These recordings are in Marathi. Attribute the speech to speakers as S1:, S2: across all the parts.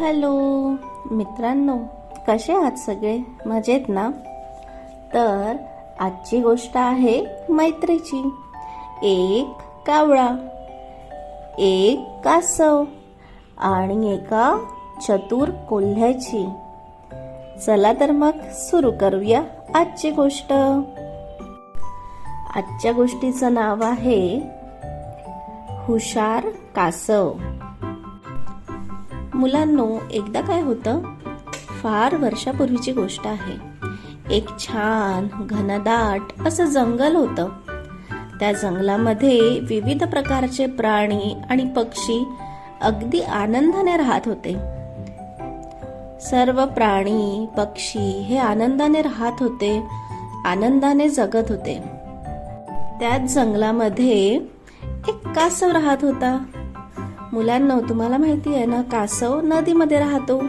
S1: हॅलो मित्रांनो कसे आहात सगळे? मजेत ना? तर आजची गोष्ट आहे मैत्रीची. एक कावळा एक कासव आणि एका चतुर कोल्ह्याची. चला तर मग सुरू करूया आजची गोष्ट. आजच्या गोष्टीचं नाव आहे हुशार कासव. मुलांनो एकदा काय होतं? फार वर्षापूर्वीची गोष्ट आहे. एक छान घनदाट असं जंगल होतं. त्या जंगलामध्ये विविध प्रकारचे प्राणी आणि पक्षी अगदी आनंदाने राहत होते. सर्व प्राणी पक्षी हे आनंदाने राहत होते आनंदाने जगत होते. त्याच जंगलामध्ये एक कासव राहत होता. मुलांना तुम्हाला माहिती आहे ना कासव नदीमध्ये राहतो.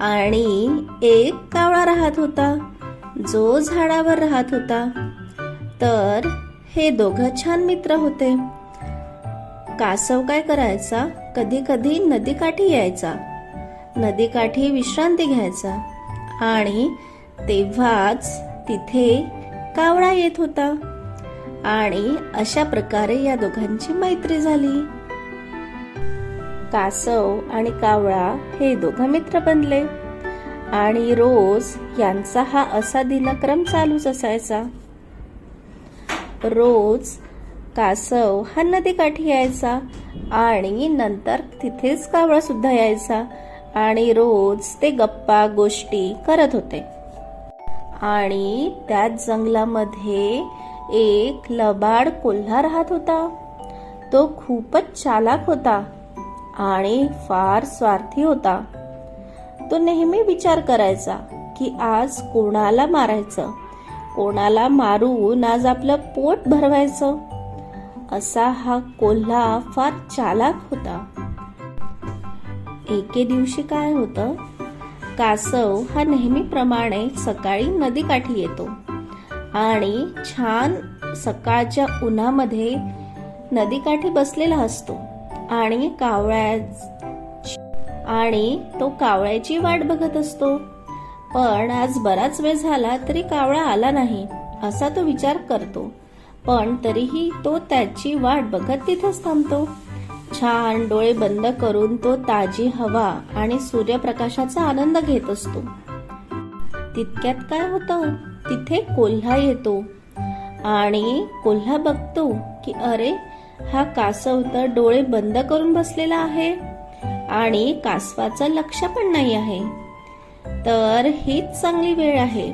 S1: आणि एक कावळा राहत होता. जो झाडावर राहत होता. तर हे दोघं छान मित्र होते. कासव काय करायचा? कधी कधी नदीकाठी यायचा. नदीकाठी विश्रांती घ्यायचा. आणि तेव्हाच तिथे कावळा येत होता. आणि अशा प्रकारे या दोघांची मैत्री झाली. कासव आणि कावळा हे दोघं मित्र बनले. आणि रोज यांचा हा असा दिनक्रम चालूच असायचा. रोज कासव हा नदीकाठी यायचा आणि नंतर तिथेच कावळा सुद्धा यायचा आणि रोज ते गप्पा गोष्टी करत होते. आणि त्याच जंगलामध्ये एक लबाड कोल्हा राहत होता. तो खूपच चालाक होता. आणि फार स्वार्थी होता. तो नेहमी विचार करायचा की आज कोणाला मारायचं? कोणाला मारून आज आपलं पोट भरवायचं? असा हा कोल्हा फार चालाक होता. एके दिवशी काय होतं? कासव हा नेहमीप्रमाणे सकाळी नदीकाठी येतो आणि छान सकाळच्या उन्हामध्ये नदीकाठी बसलेला असतो. आणि कावळ्या आणि तो कावळ्याची वाट बघत असतो. पण आज बराच वेळ झाला तरी कावळा आला नाही असा तो विचार करतो. पण तरीही तो त्याची वाट बघत तिथेच थांबतो. छान डोळे बंद करून तो ताजी हवा आणि सूर्यप्रकाशाचा आनंद घेत असतो. तितक्यात काय होतं? तिथे कोल्हा येतो. आणि कोल्हा बघतो की अरे हा कासव तर डोळे बंद करून बसलेला आहे आणि कासवाचं लक्ष पण नाही आहे. तर हीच चांगली वेळ आहे.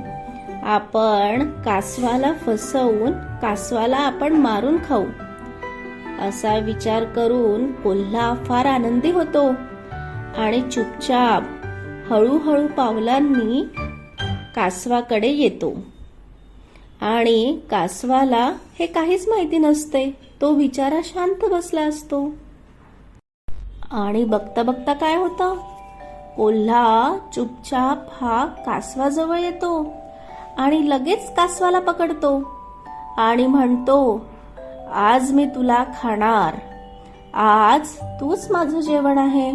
S1: आपण कासवाला फसवून कासवाला आपण मारून खाऊ. असा विचार करून कोल्हा फार आनंदी होतो आणि चुपचाप हळूहळू पावलांनी कासवाकडे येतो. आणि कासवाला हे काहीच माहिती नसते. तो बिचारा शांत बसला असतो. आणि बघता बघता काय होतं? कोल्हा चुपचाप हा कासवाजवळ येतो आणि लगेच कासवाला पकडतो आणि म्हणतो आज मी तुला खाणार. आज तूच माझं जेवण आहे.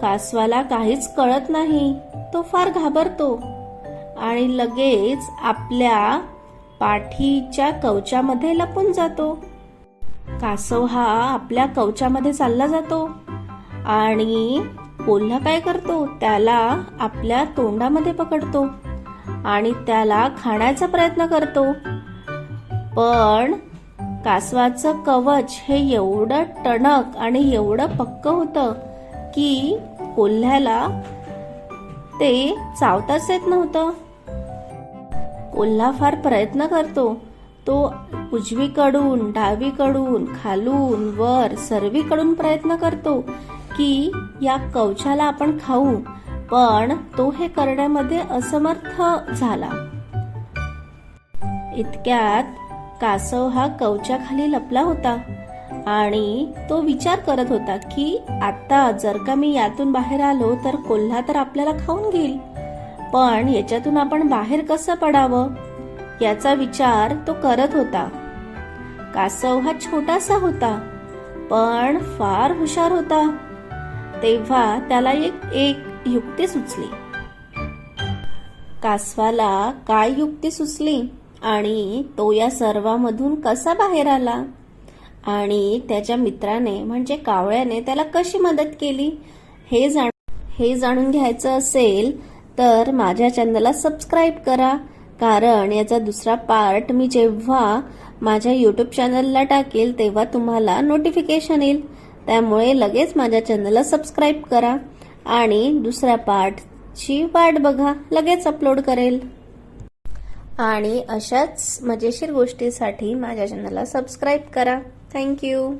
S1: कासवाला काहीच कळत नाही. तो फार घाबरतो. आणि लगेच आपल्या पाठीच्या कवचामध्ये लपून जातो. कासव हा आपल्या कवचामध्ये चालला जातो आणि कोल्हा काय करतो? त्याला आपल्या तोंडामध्ये पकडतो आणि त्याला खाण्याचा प्रयत्न करतो. पण कासवाचं कवच हे एवढं टणक आणि एवढं पक्क होतं की कोल्ह्याला ते चावताच येत नव्हतं. कोल्हा फार प्रयत्न करतो. तो उजवीकडून डावीकडून खालून वर सर्वीकडून प्रयत्न करतो की या कवचाला आपण खाऊ. पण तो हे करण्यामध्ये असमर्थ झाला. इतक्यात कासव हा कवचाखाली लपला होता आणि तो विचार करत होता की आता जर का मी यातून बाहेर आलो तर कोल्हा तर आपल्याला खाऊन घेईल. पण याच्यातून आपण बाहेर कसं पडावं? याचा विचार तो करत होता. कासव हा छोटासा होता पण फार हुशार होता. तेव्हा त्याला एक एक युक्ती सुचली. कासवाला काय युक्ती सुचली आणि तो या सर्वामधून कसा बाहेर आला? आणि त्याच्या मित्राने म्हणजे कावळ्याने त्याला कशी मदत केली? हे जाण हे जाणून घ्यायचं असेल तर माझ्या चॅनलला सबस्क्राईब करा. कारण याचा दुसरा पार्ट मी जेव्हा माझ्या यूट्यूब चॅनलला टाकेल तेव्हा तुम्हाला नोटिफिकेशन येईल. त्यामुळे लगेच माझ्या चॅनलला सबस्क्राईब करा. आणि दुसऱ्या पार्टची वाट बघा. लगेच अपलोड करेल. आणि अशाच मजेशीर गोष्टीसाठी माझ्या चॅनलला सबस्क्राईब करा. थँक्यू